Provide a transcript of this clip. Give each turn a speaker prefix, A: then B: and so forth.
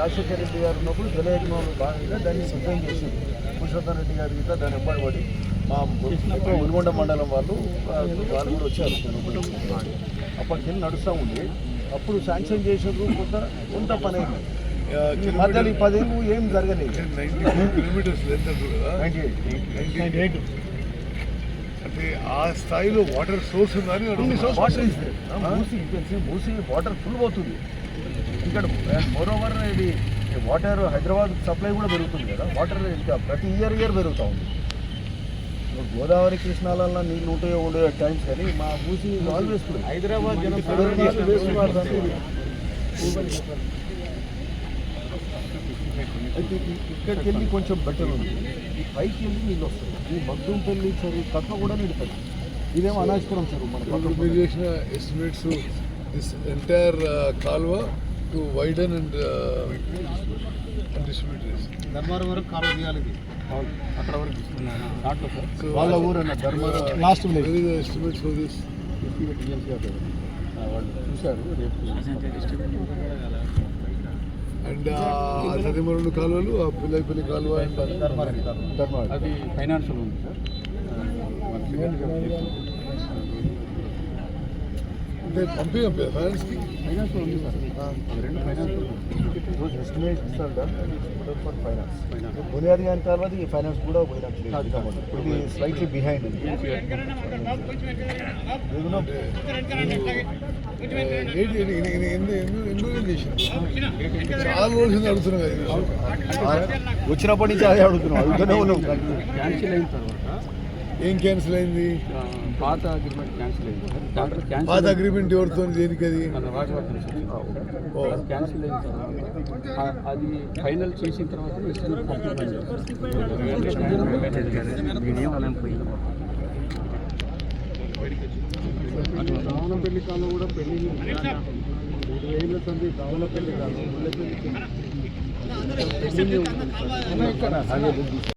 A: రాజశేఖర రెడ్డి గారు ఉన్నప్పుడు జలయజ్ఞంలో భాగంగా దాన్ని సిద్ధం చేసింది పురుషోత్తమ రెడ్డి గారి గిట్ల దాన్ని ఎప్పటిపడి మా ఉల్గొండ మండలం వాళ్ళు వాళ్ళు కూడా వచ్చారు అప్పటికెళ్ళి నడుస్తూ ఉంది. అప్పుడు శాంక్షన్ చేసినప్పుడు కొంత కొంత పని అయింది. మధ్యలో పదేళ్ళు ఏం జరగలేదు.
B: అంటే ఆ స్థాయిలో వాటర్ సోర్స్ ఉందని
A: water is Musi Musi water full పోతుంది. ఇక్కడ మోర్ ఓవర్ ఇది వాటర్ హైదరాబాద్ సప్లై కూడా పెరుగుతుంది కదా. వాటర్ ఇంకా ప్రతి ఇయర్ ఇయర్ పెరుగుతూ ఉంది. గోదావరి కృష్ణాలలో నీళ్ళు ఉంటాయో ఉండే టైమ్స్ కానీ మా మూసి ఆల్వేస్ హైదరాబాద్ ఇ- ఇక్కడికి వెళ్ళి కొంచెం బెటర్ ఉంది. ఈ పైకి వెళ్ళి నీళ్ళు వస్తాయి. ఈ మగ్దుంపల్లి చెరువు కట్ట కూడా నిండుతుంది ఇదేమో అనాజ్పురం చెరువు మన
B: మీరు చేసిన estimates this entire Kalva to widen and distribute
C: Dharmavaram వరకు కాలువ తీయాలి. అక్కడ వరకు
A: వాళ్ళ ఊరన్న Dharmavaram
C: last village
B: estimates for this
A: వాళ్ళు చూశారు రేపు
B: అండ్ సతిమరుడు కాలువలు ఆ పిల్లపల్లి కాలువ అండ్
A: ధర్మవరం ధర్మవరం
C: అది ఫైనాన్షియల్ ఉంది సార్.
B: అంటే పంపి ఫైనాన్స్కి
C: ఫైనాన్షియల్ ఉంది సార్ రెండు ఫైనాన్షియల్
A: రోజు ఎస్టిమేట్ ఇస్తారు ఫర్ ఫైనాన్స్ బునియాది గారి తర్వాత ఈ ఫైనాన్స్ కూడా పోయినట్టు ఇది స్లైట్లీ బిహైండ్
B: ఎన్నో చేసిన చాలా రోజులు అడుగుతున్నా.
A: వచ్చినప్పటి నుంచి అదే అడుగుతున్నాం అడుగుతూనే ఉన్నాం
C: క్యాన్సిల్ అయిన తర్వాత
B: ఏం క్యాన్సిల్ అయింది?
C: పాత అగ్రిమెంట్ క్యాన్సిల్ అయింది.
B: పాత
C: క్యాన్సిల్
B: అగ్రిమెంట్ ఎవరితో దేనికి అది?
C: క్యాన్సిల్ అయిన తర్వాత ఆ- అది ఫైనల్ చేసిన తర్వాత కాలం కూడా పెళ్ళి ఏళ్ళ సంది రావణపల్లి కాలం. ముళ్ళపల్లి పెళ్ళి